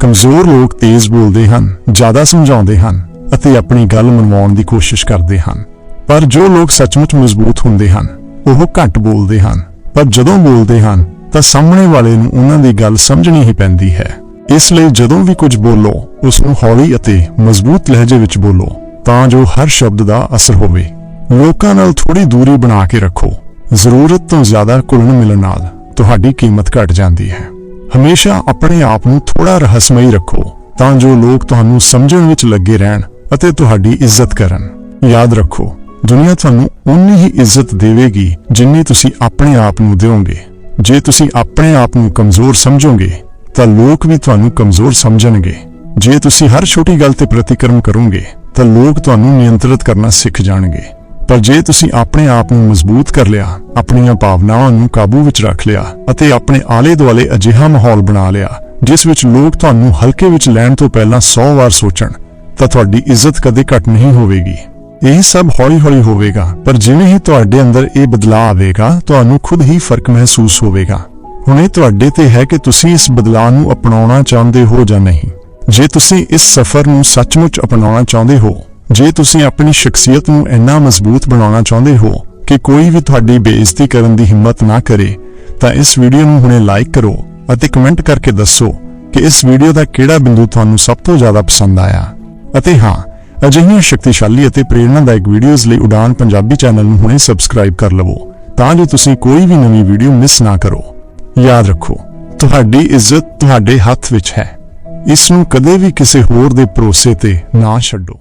ਕਮਜ਼ੋਰ ਲੋਕ ਤੇਜ਼ ਬੋਲਦੇ ਹਨ, ਜ਼ਿਆਦਾ ਸਮਝਾਉਂਦੇ ਹਨ ਅਤੇ ਆਪਣੀ ਗੱਲ ਮਨਵਾਉਣ ਦੀ ਕੋਸ਼ਿਸ਼ ਕਰਦੇ ਹਨ। ਪਰ ਜੋ ਲੋਕ ਸੱਚਮੁੱਚ ਮਜ਼ਬੂਤ ਹੁੰਦੇ ਹਨ, ਉਹ ਘੱਟ ਬੋਲਦੇ ਹਨ। ਪਰ ਜਦੋਂ ਬੋਲਦੇ ਹਨ, ਤਾਂ ਸਾਹਮਣੇ ਵਾਲੇ ਨੂੰ ਉਹਨਾਂ ਦੀ ਗੱਲ ਸਮਝਣੀ ਹੀ ਪੈਂਦੀ ਹੈ। ਇਸ ਲਈ ਜਦੋਂ ਵੀ ਕੁਝ ਬੋਲੋ ਉਸ ਨੂੰ ਹੌਲੀ ਅਤੇ ਮਜ਼ਬੂਤ ਲਹਿਜੇ ਵਿੱਚ ਬੋਲੋ, ਤਾਂ ਜੋ ਹਰ ਸ਼ਬਦ ਦਾ ਅਸਰ ਹੋਵੇ। ਲੋਕਾਂ ਨਾਲ ਥੋੜੀ ਦੂਰੀ ਬਣਾ ਕੇ ਰੱਖੋ। ਜ਼ਰੂਰਤ ਤੋਂ ਜ਼ਿਆਦਾ ਘੁਲਣ ਮਿਲਣ ਨਾਲ ਤੁਹਾਡੀ ਕੀਮਤ ਘਟ ਜਾਂਦੀ ਹੈ। ਹਮੇਸ਼ਾ ਆਪਣੇ ਆਪ ਨੂੰ ਥੋੜਾ ਰਹੱਸਮਈ ਰੱਖੋ, ਤਾਂ ਜੋ ਲੋਕ ਤੁਹਾਨੂੰ ਸਮਝਣ ਵਿੱਚ ਲੱਗੇ ਰਹਿਣ ਅਤੇ ਤੁਹਾਡੀ ਇੱਜ਼ਤ ਕਰਨ। ਯਾਦ ਰੱਖੋ, ਦੁਨੀਆ ਤੁਹਾਨੂੰ ਉਨੀ ਹੀ ਇੱਜ਼ਤ ਦੇਵੇਗੀ ਜਿੰਨੀ ਤੁਸੀਂ ਆਪਣੇ ਆਪ ਨੂੰ ਦਿਓਗੇ। ਜੇ ਤੁਸੀਂ ਆਪਣੇ ਆਪ ਨੂੰ ਕਮਜ਼ੋਰ ਸਮਝੋਗੇ ਤਾਂ ਲੋਕ ਵੀ ਤੁਹਾਨੂੰ ਕਮਜ਼ੋਰ ਸਮਝਣਗੇ। ਜੇ ਤੁਸੀਂ ਹਰ ਛੋਟੀ ਗੱਲ ਤੇ ਪ੍ਰਤੀਕਰਮ ਕਰੋਗੇ, ਤਾਂ ਲੋਕ ਤੁਹਾਨੂੰ ਨਿਯੰਤਰਿਤ ਕਰਨਾ ਸਿੱਖ ਜਾਣਗੇ। ਪਰ ਜੇ ਤੁਸੀਂ ਆਪਣੇ ਆਪ ਨੂੰ ਮਜ਼ਬੂਤ ਕਰ ਲਿਆ, ਆਪਣੀਆਂ ਭਾਵਨਾਵਾਂ ਨੂੰ ਕਾਬੂ ਵਿੱਚ ਰੱਖ ਲਿਆ ਅਤੇ ਆਪਣੇ ਆਲੇ-ਦੁਆਲੇ ਅਜਿਹਾ ਮਾਹੌਲ ਬਣਾ ਲਿਆ, ਜਿਸ ਵਿੱਚ ਲੋਕ ਤੁਹਾਨੂੰ ਹਲਕੇ ਵਿੱਚ ਲੈਣ ਤੋਂ ਪਹਿਲਾਂ 100 ਵਾਰ ਸੋਚਣ, ਤਾਂ ਤੁਹਾਡੀ ਇੱਜ਼ਤ ਕਦੇ ਘਟ ਨਹੀਂ ਹੋਵੇਗੀ। ਇਹ ਸਭ ਹੌਲੀ-ਹੌਲੀ ਹੋਵੇਗਾ, ਪਰ ਜਿਵੇਂ ਹੀ ਤੁਹਾਡੇ ਅੰਦਰ ਇਹ ਬਦਲਾਅ ਆਵੇਗਾ, ਤੁਹਾਨੂੰ ਖੁਦ ਹੀ ਫ਼ਰਕ ਮਹਿਸੂਸ ਹੋਵੇਗਾ। ਹੁਣ ਇਹ ਤੁਹਾਡੇ ਤੇ ਹੈ ਕਿ ਤੁਸੀਂ ਇਸ ਬਦਲਾਅ ਨੂੰ ਅਪਣਾਉਣਾ ਚਾਹੁੰਦੇ ਹੋ ਜਾਂ ਨਹੀਂ। ਜੇ ਤੁਸੀਂ ਇਸ ਸਫ਼ਰ ਨੂੰ ਸੱਚਮੁੱਚ ਅਪਣਾਉਣਾ ਚਾਹੁੰਦੇ ਹੋ, ਜੇ ਤੁਸੀਂ ਆਪਣੀ ਸ਼ਖਸੀਅਤ ਨੂੰ ਇੰਨਾ ਮਜ਼ਬੂਤ ਬਣਾਉਣਾ ਚਾਹੁੰਦੇ ਹੋ ਕਿ ਕੋਈ ਵੀ ਤੁਹਾਡੀ ਬੇਇੱਜ਼ਤੀ ਕਰਨ ਦੀ ਹਿੰਮਤ ਨਾ ਕਰੇ, ਤਾਂ ਇਸ ਵੀਡੀਓ ਨੂੰ ਹੁਣੇ ਲਾਈਕ ਕਰੋ ਅਤੇ ਕਮੈਂਟ ਕਰਕੇ ਦੱਸੋ ਕਿ ਇਸ ਵੀਡੀਓ ਦਾ ਕਿਹੜਾ ਬਿੰਦੂ ਤੁਹਾਨੂੰ ਸਭ ਤੋਂ ਜ਼ਿਆਦਾ ਪਸੰਦ ਆਇਆ। ਅਤੇ ਹਾਂ, ਅਜਿਹੀਆਂ ਸ਼ਕਤੀਸ਼ਾਲੀ ਅਤੇ ਪ੍ਰੇਰਣਾਦਾਇਕ ਵੀਡੀਓਜ਼ ਲਈ ਉਡਾਨ ਪੰਜਾਬੀ ਚੈਨਲ ਨੂੰ ਹੁਣੇ ਸਬਸਕ੍ਰਾਈਬ ਕਰ ਲਵੋ, ਤਾਂ ਜੋ ਤੁਸੀਂ ਕੋਈ ਵੀ ਨਵੀਂ ਵੀਡੀਓ ਮਿਸ ਨਾ ਕਰੋ। ਯਾਦ ਰੱਖੋ, ਤੁਹਾਡੀ ਇੱਜ਼ਤ ਤੁਹਾਡੇ ਹੱਥ ਵਿੱਚ ਹੈ। ਇਸ ਨੂੰ ਕਦੇ ਵੀ ਕਿਸੇ ਹੋਰ ਦੇ ਭਰੋਸੇ ਤੇ ਨਾ ਛੱਡੋ।